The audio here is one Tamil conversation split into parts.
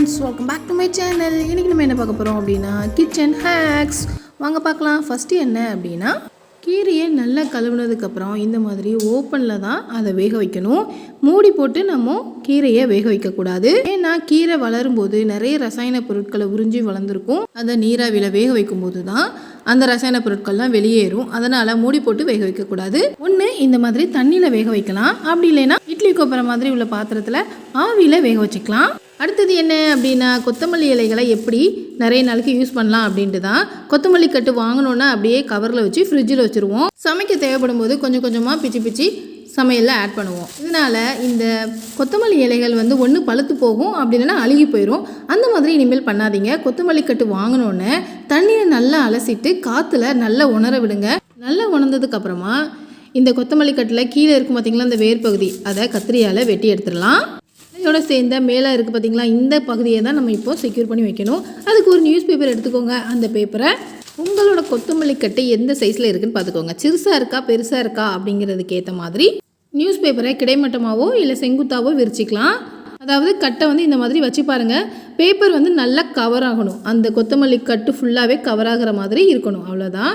Friends welcome back to my channel இன்றைக்கி நம்ம என்ன பார்க்க போகிறோம் அப்படின்னா கிச்சன் ஹேக்ஸ் வாங்க பார்க்கலாம். ஃபஸ்ட்டு என்ன அப்படின்னா கீரையை நல்லா கழுவுனதுக்கப்புறம் இந்த மாதிரி ஓப்பனில் தான் அதை வேக வைக்கணும். மூடி போட்டு நம்ம கீரையை வேக வைக்கக்கூடாது ஏன்னா கீரை வளரும் போது நிறைய ரசாயன பொருட்களை உறிஞ்சி வளர்ந்துருக்கும். அதை நீராவியில் வேக வைக்கும் போது தான் அந்த ரசாயன பொருட்கள்லாம் வெளியேறும். அதனால் மூடி போட்டு வேக வைக்கக்கூடாது ஒன்று இந்த மாதிரி தண்ணியில் வேக வைக்கலாம். அப்படி இல்லைன்னா இட்லி கொப்பரை மாதிரி உள்ள பாத்திரத்தில் ஆவியில் வேக வச்சுக்கலாம். அடுத்தது என்ன அப்படின்னா கொத்தமல்லி இலைகளை எப்படி நிறைய நாளைக்கு யூஸ் பண்ணலாம் அப்படின்ட்டு தான். கொத்தமல்லி கட்டு வாங்கினோன்னா அப்படியே கவரில் வச்சு ஃப்ரிட்ஜில் வச்சுருவோம். சமைக்க தேவைப்படும் போது கொஞ்சம் கொஞ்சமாக பிச்சு பிச்சு சமையலில் ஆட் பண்ணுவோம். இதனால் இந்த கொத்தமல்லி இலைகள் வந்து ஒன்று பழுத்து போகும் அப்படி இல்லைன்னா அழுகி போயிடும் அந்த மாதிரி இனிமேல் பண்ணாதீங்க. கொத்தமல்லி கட்டு வாங்கினோன்னே தண்ணியை நல்லா அலசிட்டு காற்றுல நல்லா உணர விடுங்க. நல்லா உணர்ந்ததுக்கப்புறமா இந்த கொத்தமல்லி கட்டில் கீழே இருக்கும் பார்த்தீங்களா அந்த வேர் பகுதி அதை கத்திரியால் வெட்டி எடுத்துடலாம். இதோட சேர்ந்த மேலே இருக்குது பார்த்தீங்களா இந்த பகுதியை தான் நம்ம இப்போ செக்யூர் பண்ணி வைக்கணும். அதுக்கு ஒரு நியூஸ் பேப்பர் எடுத்துக்கோங்க. அந்த பேப்பரை உங்களோட கொத்தமல்லி கட்டு எந்த சைஸில் இருக்குன்னு பார்த்துக்கோங்க. சிறுசாக இருக்கா பெருசாக இருக்கா அப்படிங்கிறதுக்கு ஏற்ற மாதிரி நியூஸ் பேப்பரை கிடைமட்டமாகவோ இல்லை செங்குத்தாவோ விரிச்சிக்கலாம். அதாவது கட்டை வந்து இந்த மாதிரி வச்சு பாருங்கள் பேப்பர் வந்து நல்லா கவர் ஆகணும். அந்த கொத்தமல்லி கட்டு ஃபுல்லாகவே கவர் ஆகிற மாதிரி இருக்கணும். அவ்வளோதான்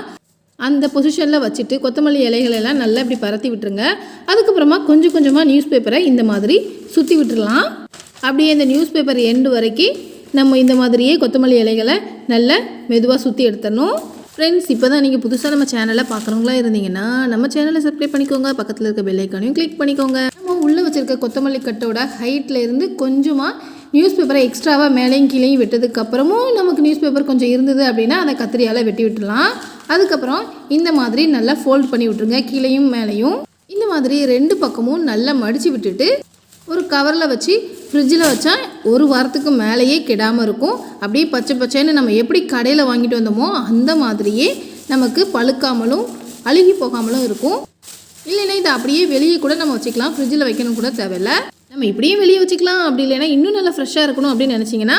அந்த பொசிஷனில் வச்சுட்டு கொத்தமல்லி இலைகளெல்லாம் நல்லா இப்படி பரத்தி விட்டுருங்க. அதுக்கப்புறமா கொஞ்சம் கொஞ்சமாக நியூஸ் பேப்பரை இந்த மாதிரி சுற்றி விட்டுடலாம் அப்படியே இந்த நியூஸ் பேப்பர் எண்டு வரைக்கும் நம்ம இந்த மாதிரியே கொத்தமல்லி இலைகளை நல்லா மெதுவாக சுற்றி எடுத்துடணும். ஃப்ரெண்ட்ஸ் இப்போ தான் நீங்கள் புதுசாக நம்ம சேனலை பார்க்குறவங்களா இருந்தீங்கன்னா நம்ம சேனலை சப்ஸ்கிரைப் பண்ணிக்கோங்க. பக்கத்தில் இருக்க பெல்லைக்கானையும் கிளிக் பண்ணிக்கோங்க. நம்ம உள்ளே வச்சுருக்க கொத்தமல்லி கட்டோட ஹைட்டில் இருந்து கொஞ்சமாக நியூஸ் பேப்பரை எக்ஸ்ட்ராவாக மேலேயும் கீழேயும் விட்டதுக்கப்புறமும் நமக்கு நியூஸ் பேப்பர் கொஞ்சம் இருந்தது அப்படின்னா அதை கத்திரியால் வெட்டி விட்டுலாம் அதுக்கப்புறம் இந்த மாதிரி நல்லா ஃபோல்ட் பண்ணி விட்டுருங்க கீழேயும் மேலேயும். இந்த மாதிரி ரெண்டு பக்கமும் நல்லா மடித்து விட்டுட்டு ஒரு கவரில் வச்சு ஃப்ரிட்ஜில் வச்சா ஒரு வாரத்துக்கு மேலேயே கெடாமல் இருக்கும். அப்படியே பச்சை பச்சைன்னு நம்ம எப்படி கடையில் வாங்கிட்டு வந்தோமோ அந்த மாதிரியே நமக்கு பழுக்காமலும் அழுகி போகாமலும் இருக்கும். இல்லைன்னா இதை அப்படியே வெளியே கூட நம்ம வச்சுக்கலாம். ஃப்ரிட்ஜில் வைக்கணும் கூட தேவையில்ல. நம்ம இப்படியே வெளியே வச்சுக்கலாம். அப்படி இல்லைன்னா இன்னும் நல்லா ஃப்ரெஷ்ஷாக இருக்கணும் அப்படின்னு நினச்சிங்கன்னா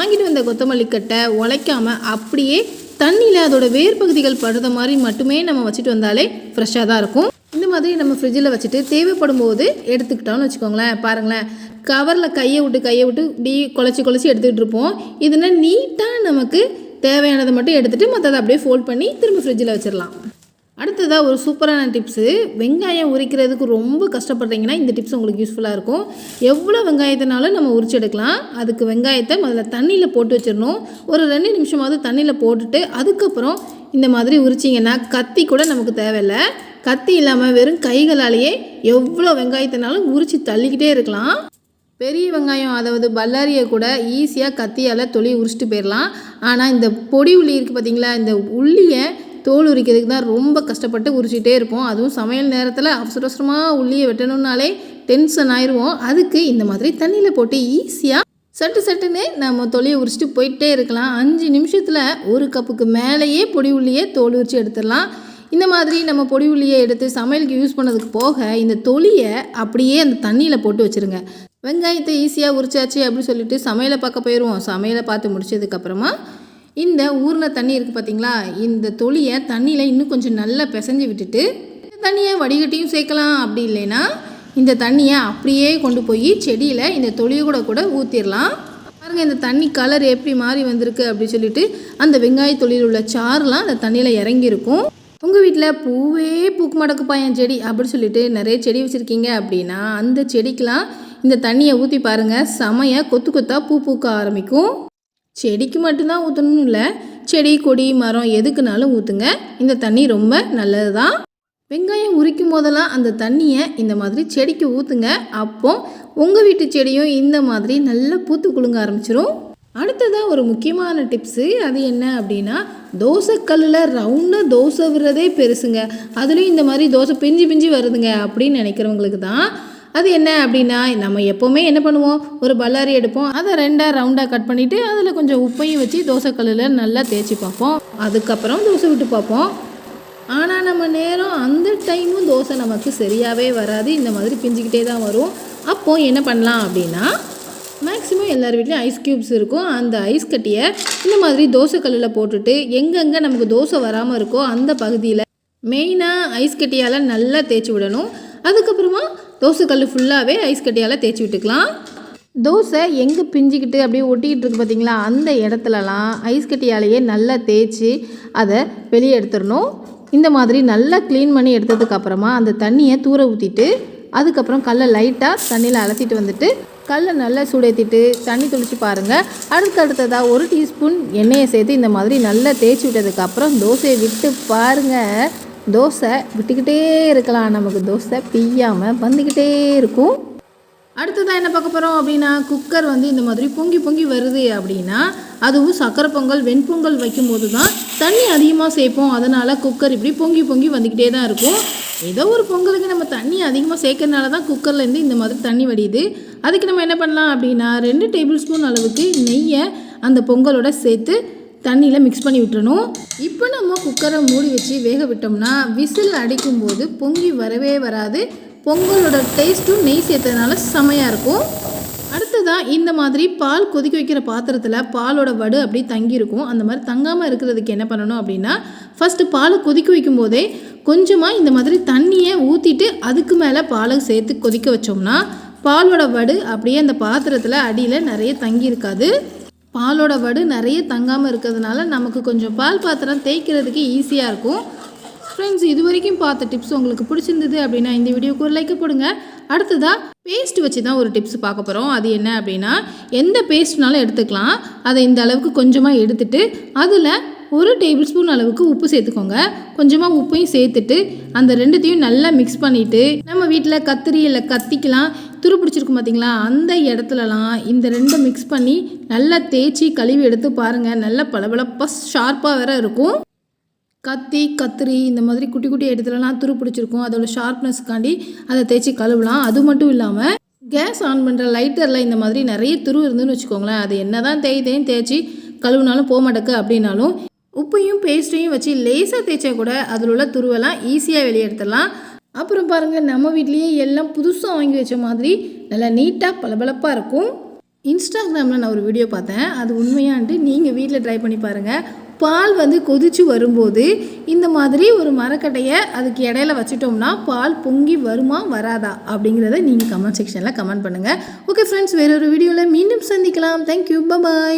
வாங்கிட்டு வந்த கொத்தமல்லி கட்டை உழைக்காமல் அப்படியே தண்ணியில் அதோட வேர் பகுதிகள் படுற மாதிரி மட்டுமே நம்ம வச்சுட்டு வந்தாலே ஃப்ரெஷ்ஷாக தான் இருக்கும். இந்த மாதிரி நம்ம ஃப்ரிட்ஜில் வச்சுட்டு தேவைப்படும் போது எடுத்துக்கிட்டோம்னு வச்சுக்கோங்களேன். பாருங்களேன். கவரில் கையை விட்டு கையை விட்டு இப்படி குழச்சி குழச்சி எடுத்துக்கிட்டு இருப்போம். இதுனா நீட்டாக நமக்கு தேவையானதை மட்டும் எடுத்துகிட்டு மற்றதை அப்படியே ஃபோல்ட் பண்ணி திரும்ப ஃப்ரிட்ஜில் வச்சிடலாம். அடுத்ததாக ஒரு சூப்பரான டிப்ஸு. வெங்காயம் உரிக்கிறதுக்கு ரொம்ப கஷ்டப்படுறீங்கன்னா இந்த டிப்ஸ் உங்களுக்கு யூஸ்ஃபுல்லாக இருக்கும். எவ்வளோ வெங்காயத்தினாலும் நம்ம உரிச்சு எடுக்கலாம். அதுக்கு வெங்காயத்தை முதல்ல தண்ணியில் போட்டு வச்சிடணும். ஒரு ரெண்டு நிமிஷமாவது தண்ணியில் போட்டுட்டு அதுக்கப்புறம் இந்த மாதிரி உரிச்சிங்கன்னா கத்தி கூட நமக்கு தேவையில்லை. கத்தி இல்லாமல் வெறும் கைகளாலேயே எவ்வளோ வெங்காயத்தினாலும் உரிச்சு தள்ளிக்கிட்டே இருக்கலாம். பெரிய வெங்காயம் அதாவது பல்லாரியை கூட ஈஸியாக கத்தியால் தொலி உரிச்சிட்டு போயிடலாம். ஆனால் இந்த பொடி உள்ளி இருக்குது பார்த்தீங்களா இந்த உள்ளியை தோல் உரிக்கிறதுக்கு தான் ரொம்ப கஷ்டப்பட்டு உரிச்சிட்டே இருப்போம். அதுவும் சமையல் நேரத்தில் அவசர அவசரமாக உள்ளியை வெட்டணும்னாலே டென்ஷன் ஆயிடுவோம் அதுக்கு இந்த மாதிரி தண்ணியில் போட்டு ஈஸியாக சட்டு சட்டுன்னு நம்ம தொலியை உரிச்சிட்டு போயிட்டே இருக்கலாம். அஞ்சு நிமிஷத்தில் ஒரு கப்புக்கு மேலேயே பொடி உள்ளியே தோல் உரிச்சு எடுத்துடலாம். இந்த மாதிரி நம்ம பொடி உள்ளியை எடுத்து சமையலுக்கு யூஸ் பண்ணதுக்கு போக இந்த தொலியை அப்படியே அந்த தண்ணியில் போட்டு வச்சுருங்க. வெங்காயத்தை ஈஸியாக உரிச்சாச்சு அப்படின்னு சொல்லிட்டு சமையலை பார்க்க போயிடுவோம் சமையலை பார்த்து முடிச்சதுக்கப்புறமா இந்த ஊரில் தண்ணி இருக்குது பார்த்தீங்களா இந்த தொலியை தண்ணியில் இன்னும் கொஞ்சம் நல்லா பிசைஞ்சு விட்டுட்டு இந்த தண்ணியை வடிகட்டியும் சேர்க்கலாம். அப்படி இல்லைன்னா இந்த தண்ணியை அப்படியே கொண்டு போய் செடியில் இந்த தொலியை கூட கூட ஊற்றிடலாம் பாருங்கள் இந்த தண்ணி கலர் எப்படி மாறி வந்திருக்கு அப்படின்னு சொல்லிட்டு அந்த வெங்காய தொழில் உள்ள சாறுலாம் அந்த தண்ணியில் இறங்கியிருக்கும். உங்கள் வீட்டில் பூவே பூக்கு மடக்குப்பா என் செடி அப்படின்னு சொல்லிட்டு நிறைய செடி வச்சுருக்கீங்க அப்படின்னா அந்த செடிக்கெலாம் இந்த தண்ணியை ஊற்றி பாருங்கள் செமையாக கொத்து கொத்தாக பூ பூக்க ஆரம்பிக்கும். செடிக்கு மட்டும்தான் ஊற்றணும்னு இல்லை. செடி கொடி மரம் எதுக்குனாலும் ஊற்றுங்க இந்த தண்ணி ரொம்ப நல்லது தான் வெங்காயம் உரிக்கும் போதெல்லாம் அந்த தண்ணியை இந்த மாதிரி செடிக்கு ஊற்றுங்க அப்போ உங்கள் வீட்டு செடியும் இந்த மாதிரி நல்லா பூத்து குலுங்க ஆரம்பிச்சிரும். அடுத்ததாக ஒரு முக்கியமான டிப்ஸு. அது என்ன அப்படின்னா தோசைக்கல்லில் ரவுண்டாக தோசை விடுறதே பெருசுங்க. அதுலேயும் இந்த மாதிரி தோசை பிஞ்சு பிஞ்சு வருதுங்க அப்படின்னு நினைக்கிறவங்களுக்கு தான் அது என்ன அப்படின்னா நம்ம எப்போவுமே என்ன பண்ணுவோம்? ஒரு பல்லாரி எடுப்போம். அதை ரெண்டாக ரவுண்டாக கட் பண்ணிவிட்டு அதில் கொஞ்சம் உப்பையும் வச்சு தோசைக்கல்லில் நல்லா தேய்ச்சி பார்ப்போம். அதுக்கப்புறம் தோசை விட்டு பார்ப்போம். ஆனால் நம்ம நேரம் அந்த டைமும் தோசை நமக்கு சரியாகவே வராது. இந்த மாதிரி பிஞ்சிக்கிட்டே தான் வரும். அப்போது என்ன பண்ணலாம் அப்படின்னா மேக்ஸிமம் எல்லார் வீட்லேயும் ஐஸ் க்யூப்ஸ் இருக்கும். அந்த ஐஸ் கட்டியை இந்த மாதிரி தோசை கல்லில் போட்டுட்டு எங்கெங்கே நமக்கு தோசை வராமல் இருக்கோ அந்த பகுதியில் மெயினாக ஐஸ் கட்டியால் நல்லா தேய்ச்சி விடணும். அதுக்கப்புறமா தோசைக்கல் ஃபுல்லாகவே ஐஸ் கட்டியால் தேய்ச்சி விட்டுக்கலாம். தோசை எங்கே பிஞ்சிக்கிட்டு அப்படியே ஒட்டிக்கிட்டு இருக்கு பார்த்தீங்களா அந்த இடத்துலலாம் ஐஸ் கட்டியாலேயே நல்லா தேய்ச்சி அதை வெளியே எடுத்துடணும். இந்த மாதிரி நல்லா க்ளீன் பண்ணி எடுத்ததுக்கப்புறமா அந்த தண்ணியை தூர ஊற்றிட்டு அதுக்கப்புறம் கல்லை லைட்டாக தண்ணியில் அலசிட்டு வந்துட்டு கல்லை நல்லா சூடேற்றிட்டு தண்ணி தெளித்து பாருங்கள் அடுத்தடுத்ததாக ஒரு டீஸ்பூன் எண்ணெயை சேர்த்து இந்த மாதிரி நல்லா தேய்ச்சி விட்டதுக்கப்புறம் தோசையை விட்டு பாருங்கள் தோசை விட்டுக்கிட்டே இருக்கலாம். நமக்கு தோசை பிய்யாமல் வந்துக்கிட்டே இருக்கும். அடுத்ததாக என்ன பார்க்க போகிறோம் அப்படின்னா குக்கர் வந்து இந்த மாதிரி பொங்கி பொங்கி வருது அப்படின்னா அதுவும் சக்கரை பொங்கல் வெண்பொங்கல் வைக்கும்போது தான் தண்ணி அதிகமாக சேர்ப்போம். அதனால் குக்கர் இப்படி பொங்கி பொங்கி வந்துக்கிட்டே தான் இருக்கும். ஏதோ ஒரு பொங்கலுக்கு நம்ம தண்ணி அதிகமாக சேர்க்கறனால தான் குக்கர்லேருந்து இந்த மாதிரி தண்ணி வடியுது. அதுக்கு நம்ம என்ன பண்ணலாம் அப்படின்னா ரெண்டு டேபிள் ஸ்பூன் அளவுக்கு நெய்யை அந்த பொங்கலோட சேர்த்து தண்ணியில் மிக்ஸ் பண்ணி விட்டுறணும். இப்போ நம்ம குக்கரை மூடி வச்சு வேக விட்டோம்னா விசில் அடிக்கும்போது பொங்கி வரவே வராது. பொங்கலோட டேஸ்ட்டும் நெய் சேர்த்ததுனால செமையாக இருக்கும். அடுத்ததாக இந்த மாதிரி பால் கொதிக்க வைக்கிற பாத்திரத்தில் பாலோட வடு அப்படியே தங்கியிருக்கும். அந்த மாதிரி தங்காமல் இருக்கிறதுக்கு என்ன பண்ணணும் அப்படின்னா ஃபஸ்ட்டு பாலை கொதிக்க வைக்கும் போதே கொஞ்சமாக இந்த மாதிரி தண்ணியை ஊற்றிட்டு அதுக்கு மேலே பாலை சேர்த்து கொதிக்க வச்சோம்னா பாலோட வடு அப்படியே அந்த பாத்திரத்தில் அடியில் நிறைய தங்கியிருக்காது. பாலோட வடு நிறைய தங்காமல் இருக்கிறதுனால நமக்கு கொஞ்சம் பால் பாத்திரம் தேய்க்கிறதுக்கு ஈஸியாக இருக்கும். ஃப்ரெண்ட்ஸ் இது வரைக்கும் பார்த்த டிப்ஸ் உங்களுக்கு பிடிச்சிருந்தது அப்படின்னா இந்த வீடியோக்கு ஒரு லைக் போடுங்க. அடுத்ததாக பேஸ்ட் வச்சு தான் ஒரு டிப்ஸ் பார்க்க போகிறோம் அது என்ன அப்படின்னா எந்த பேஸ்ட்னாலும் எடுத்துக்கலாம். அதை இந்த அளவுக்கு கொஞ்சமாக எடுத்துட்டு அதில் ஒரு டேபிள் ஸ்பூன் அளவுக்கு உப்பு சேர்த்துக்கோங்க. கொஞ்சமாக உப்பையும் சேர்த்துட்டு அந்த ரெண்டுத்தையும் நல்லா மிக்ஸ் பண்ணிவிட்டு நம்ம வீட்டில் கத்திரி இல்லை கத்திக்கலாம் துரு பிடிச்சிருக்கும் பார்த்தீங்களா அந்த இடத்துலலாம் இந்த ரெண்டை மிக்ஸ் பண்ணி நல்லா தேய்ச்சி கழுவி எடுத்து பாருங்கள் நல்லா பளபளப்பாக ஷார்ப்பாக வேற இருக்கும். கத்தி கத்திரி இந்த மாதிரி குட்டி குட்டி இடத்துலலாம் துரு பிடிச்சிருக்கும் அதோட ஷார்ப்னஸ்க்காண்டி அதை தேய்ச்சி கழுவலாம். அது மட்டும் இல்லாமல் கேஸ் ஆன் பண்ணுற லைட்டரில் இந்த மாதிரி நிறைய துரு இருந்துன்னு வச்சுக்கோங்களேன். அது என்ன தான் தேய் தேய்ச்சி கழுவுனாலும் போக மாட்டேக்கு அப்படின்னாலும் உப்பையும் பேஸ்ட்டையும் வச்சு லேசாக தேய்ச்சா கூட அதில் உள்ள துருவெல்லாம் ஈஸியாக வெளியெடுத்துடலாம் அப்புறம் பாருங்கள் நம்ம வீட்லேயே எல்லாம் புதுசாக வாங்கி வச்ச மாதிரி நல்லா நீட்டாக பளபளப்பாக இருக்கும். இன்ஸ்டாகிராமில் நான் ஒரு வீடியோ பார்த்தேன். அது உண்மையான்ட்டு நீங்கள் வீட்டில் ட்ரை பண்ணி பாருங்கள் பால் வந்து கொதிச்சு வரும்போது இந்த மாதிரி ஒரு மரக்கட்டையை அதுக்கு இடையில வச்சுட்டோம்னா பால் பொங்கி வருமா வராதா அப்படிங்கிறத நீங்கள் கமெண்ட் செக்ஷனில் கமெண்ட் பண்ணுங்கள் ஓகே ஃப்ரெண்ட்ஸ் வேறொரு வீடியோவில் மீண்டும் சந்திக்கலாம். Thank you bye